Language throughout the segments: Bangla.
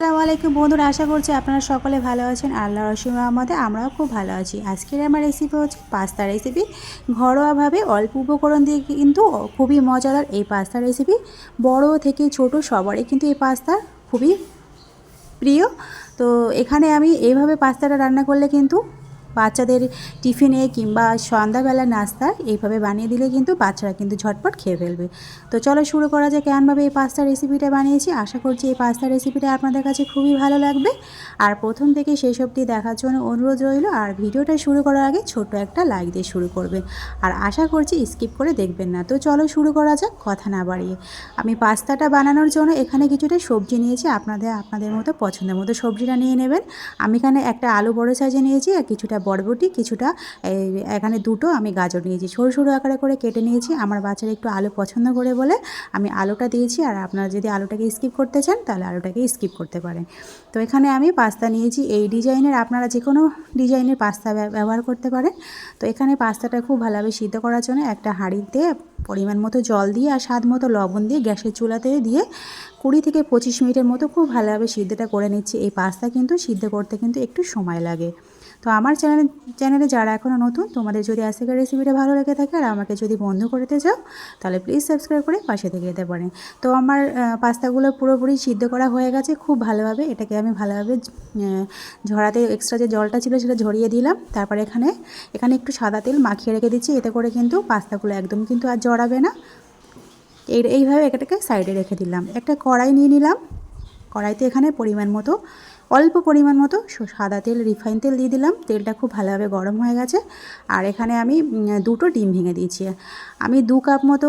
আসসালামু আলাইকুম বন্ধুরা, আশা করছি আপনারা সকলে ভালো আছেন। আল্লাহ রসিম আহমদে আমরাও খুব ভালো আছি। আজকের আমার রেসিপি হচ্ছে পাস্তা রেসিপি ঘরোয়াভাবে অল্প উপকরণ দিয়ে কিন্তু খুবই মজাদার এই পাস্তা রেসিপি বড় থেকে ছোট সবারই কিন্তু এই পাস্তা খুবই প্রিয়। তো এখানে আমি এইভাবে পাস্তাটা রান্না করলে কিন্তু বাচ্চাদের টিফিনে কিংবা সন্ধ্যাবেলা নাস্তা এইভাবে বানিয়ে দিলে কিন্তু বাচ্চারা কিন্তু ঝটপট খেয়ে ফেলবে। তো চলো শুরু করা যাক কেমনভাবে এই পাস্তা রেসিপিটা বানিয়েছি। আশা করছি এই পাস্তা রেসিপিটা আপনাদের কাছে খুবই ভালো লাগবে। আর প্রথম থেকে সেই সবটি দেখার জন্য অনুরোধ রইল, আর ভিডিওটা শুরু করার আগে ছোট একটা লাইক দিয়ে শুরু করবেন। আর আশা করছি স্কিপ করে দেখবেন না। তো চলো শুরু করা যাক কথা না বাড়িয়ে। আমি পাস্তাটা বানানোর জন্য এখানে কিছুটা সবজি নিয়েছি। আপনাদের আপনাদের মতো পছন্দের মতো সবজিটা নিয়ে নেবেন। আমি এখানে একটা আলু বড় সাইজে নিয়েছি আর কিছুটা বরবটি কিছুটা এখানে দুটো আমি গাজর নিয়েছি। সরু সরু আকারে করে কেটে নিয়েছি। আমার বাচ্চারা একটু আলু পছন্দ করে বলে আমি আলুটা দিয়েছি। আর আপনারা যদি আলুটাকে স্কিপ করতে চান, তাহলে আলুটাকে স্কিপ করতে পারেন। তো এখানে আমি পাস্তা নিয়েছি। এই ডিজাইনের আপনারা যে কোনো ডিজাইনের পাস্তা ব্যবহার করতে পারেন। তো এখানে পাস্তাটা খুব ভালোভাবে সিদ্ধ করার জন্য একটা হাঁড়িতে পরিমাণ মতো জল দিয়ে আর স্বাদ মতো লবণ দিয়ে গ্যাসের চুলাতে দিয়ে কুড়ি থেকে পঁচিশ মিনিটের মতো খুব ভালোভাবে সিদ্ধটা করে নিচ্ছি। এই পাস্তা কিন্তু সিদ্ধ করতে কিন্তু একটু সময় লাগে। তো আমার চ্যানেল, চ্যানেলে যারা এখনও নতুন, তোমাদের যদি আজকের রেসিপিটা ভালো লেগে থাকে আর আমাকে যদি বন্ধ করতে চাও, তাহলে প্লিজ সাবস্ক্রাইব করে পাশে থেকে যেতে পারেন তো আমার পাস্তাগুলো পুরোপুরি সিদ্ধ করা হয়ে গেছে খুব ভালোভাবে। এটাকে আমি ভালোভাবে ঝরাতে এক্সট্রা যে জলটা ছিল সেটা ঝরিয়ে দিলাম। তারপরে এখানে এখানে একটু সাদা তেল মাখিয়ে রেখে দিচ্ছি। এতে করে কিন্তু পাস্তাগুলো একদম কিন্তু আর জড়াবে না। এই, এইভাবে এটাকে সাইডে রেখে দিলাম। একটা কড়াই নিয়ে নিলাম। কড়াইতে এখানে পরিমাণ মতো অল্প পরিমাণ মতো সাদা তেল রিফাইন তেল দিয়ে দিলাম। তেলটা খুব ভালোভাবে গরম হয়ে গেছে। আর এখানে আমি দুটো ডিম ভেঙে দিয়েছি। আমি দু কাপ মতো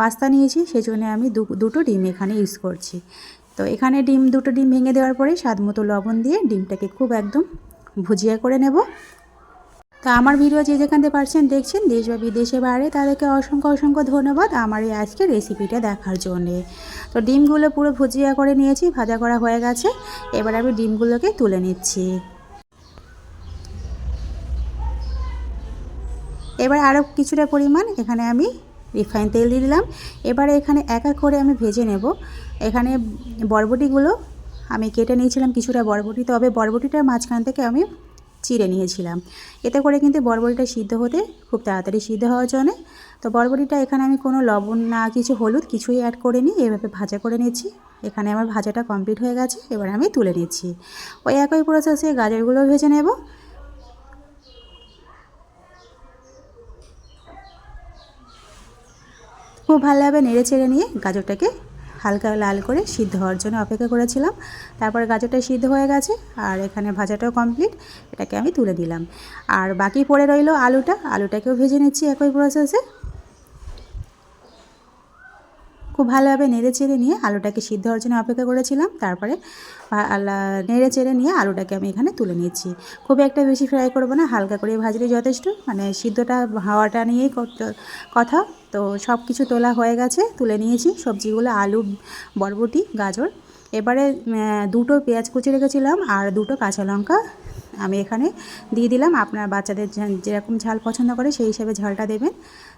পাস্তা নিয়েছি সেই জন্যে আমি দুটো ডিম এখানে ইউজ করছি। তো এখানে ডিম, দুটো ডিম ভেঙে দেওয়ার পরে স্বাদ মতো লবণ দিয়ে ডিমটাকে খুব একদম ভুজিয়া করে নেব। তো আমার ভিডিও যে যেখান থেকে পারছেন দেখছেন দেশ বা বিদেশে বাইরে তাদেরকে অসংখ্য অসংখ্য ধন্যবাদ আমার এই আজকে রেসিপিটা দেখার জন্যে। তো ডিমগুলো পুরো ভুজিয়া করে নিয়েছি, ভাজা করা হয়ে গেছে। এবার আমি ডিমগুলোকে তুলে নিচ্ছি। এবার আরও কিছুটা পরিমাণ এখানে আমি রিফাইন তেল দিয়ে দিলাম। এবারে এখানে এক এক করে আমি ভেজে নেব। এখানে বরবটিগুলো আমি কেটে নিয়েছিলাম কিছুটা বরবটি, তবে বরবটিটার মাঝখান থেকে আমি চিড়ে নিয়েছিলাম। এতে করে কিন্তু বরবটিটা সিদ্ধ হতে খুব তাড়াতাড়ি সিদ্ধ হওয়ার জন্যে তো বরবটিটা এখানে আমি কোনো লবণ না, কিছু হলুদ কিছুই অ্যাড করিনি এভাবে ভাজা করে নিচ্ছি। এখানে আমার ভাজাটা কমপ্লিট হয়ে গেছে, এবার আমি তুলে নিচ্ছি। ওই একই প্রসেসে গাজরগুলো ভেজে নেব। খুব ভালোভাবে নেড়ে চেড়ে নিয়ে গাজরটাকে হালকা লাল করে সিদ্ধ হওয়ার জন্য অপেক্ষা করেছিলাম। তারপর গাজরটা সিদ্ধ হয়ে গেছে আর এখানে ভাজাটাও কমপ্লিট এটাকে আমি তুলে দিলাম। আর বাকি পড়ে রইল আলুটা, আলুটাকেও ভেজে নিচ্ছি একই প্রসেসে খুব ভালোভাবে নেড়ে চেড়ে নিয়ে আলুটাকে সিদ্ধ হওয়ার জন্য অপেক্ষা করেছিলাম। তারপরে নেড়ে চেড়ে নিয়ে আলুটাকে আমি এখানে তুলে নিচ্ছি। খুব একটা বেশি ফ্রাই করব না, হালকা করে ভাজলে যথেষ্ট। মানে সিদ্ধটা হাওয়াটা নিয়েই কথা। তো সব কিছু তোলা হয়ে গেছে, তুলে নিয়েছি সবজিগুলো, আলু, বরবটি, গাজর। এবারে দুটো পেঁয়াজ কুচি রেখেছিলাম আর দুটো কাঁচা লঙ্কা আমি এখানে দিয়ে দিলাম। আপনার বাচ্চাদের যেরকম ঝাল পছন্দ করে সেই হিসেবে ঝালটা দেবেন।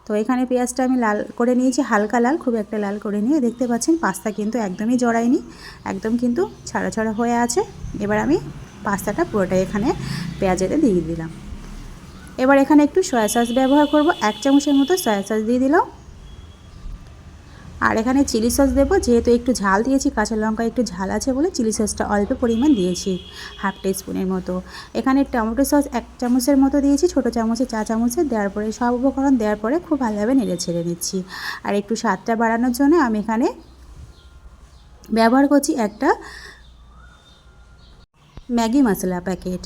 তো এখানে পেঁয়াজটা আমি লাল করে নিয়েছি, হালকা লাল, খুব একটা লাল করে নিয়ে। দেখতে পাচ্ছেন পাস্তা কিন্তু একদমই জড়ায়নি, একদম কিন্তু ছাড়া ছাড়া হয়ে আছে। এবার আমি পাস্তাটা পুরোটাই এখানে পেঁয়াজেতে দিয়ে দিলাম। এবার এখানে একটু সয়া সস ব্যবহার করব। এক চামচের মতো সয়া সস দিয়ে দিলাম। আর এখানে চিলি সস দেবো, যেহেতু একটু ঝাল দিয়েছি, কাঁচা লঙ্কা একটু ঝাল আছে বলে চিলি সসটা অল্প পরিমাণ দিয়েছি, হাফ স্পুনের মতো। এখানে টমেটো সস এক চামচের মতো দিয়েছি, ছোটো চামচে চা চামচের দেওয়ার পরে সব উপকরণ দেওয়ার পরে খুব ভালোভাবে নেড়ে ছেড়ে নিচ্ছি। আর একটু স্বাদটা বাড়ানোর জন্য আমি এখানে ব্যবহার করছি একটা ম্যাগি মশলা প্যাকেট।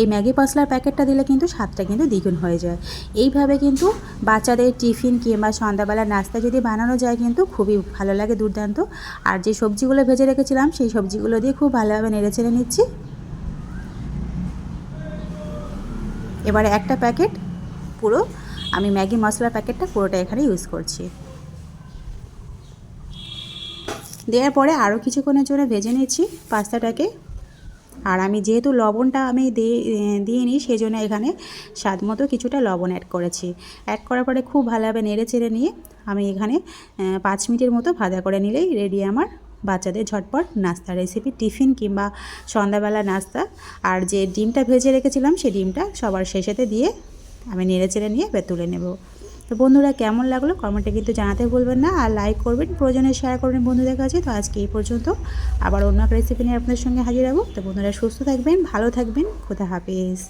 এই ম্যাগি মশলার প্যাকেটটা দিলে কিন্তু স্বাদটা কিন্তু দ্বিগুণ হয়ে যায়। এইভাবে কিন্তু বাচ্চাদের টিফিন কিংবা সন্ধ্যাবেলা নাস্তা যদি বানানো যায় কিন্তু খুবই ভালো লাগে, দুর্দান্ত। আর যে সবজিগুলো ভেজে রেখেছিলাম, সেই সবজিগুলো দিয়ে খুব ভালোভাবে নেড়ে চেড়ে নিচ্ছি। এবারে একটা প্যাকেট পুরো, আমি ম্যাগি মশলার প্যাকেটটা পুরোটা এখানে ইউজ করছি। দেওয়ার পরে আরও কিছুক্ষণের জন্য ভেজে নিচ্ছি পাস্তাটাকে। আর আমি যেহেতু লবণটা আমি দিয়ে নিই সেই জন্য এখানে স্বাদ মতো কিছুটা লবণ অ্যাড করেছি। অ্যাড করার পরে খুব ভালোভাবে নেড়ে চেড়ে নিয়ে আমি এখানে পাঁচ মিনিটের মতো ভাজা করে নিলেই রেডি আমার বাচ্চাদের ঝটপট নাস্তা রেসিপি টিফিন কিংবা সন্ধ্যাবেলা নাস্তা। আর যে ডিমটা ভেজে রেখেছিলাম সেই ডিমটা সবার শেষেতে দিয়ে আমি নেড়ে চেড়ে নিয়ে তুলে নেব। তো বন্ধুরা কেমন লাগল কমেন্টে কিন্তু জানাতে ভুলবেন না আর লাইক করবেন, প্রয়োজনে শেয়ার করবেন বন্ধুদের কাছে। তো আজকে এই পর্যন্ত। আবার অন্য একটা রেসিপি নিয়ে আপনাদের সঙ্গে হাজির হব। তো বন্ধুরা সুস্থ থাকবেন, ভালো থাকবেন। খোদা হাফিজ।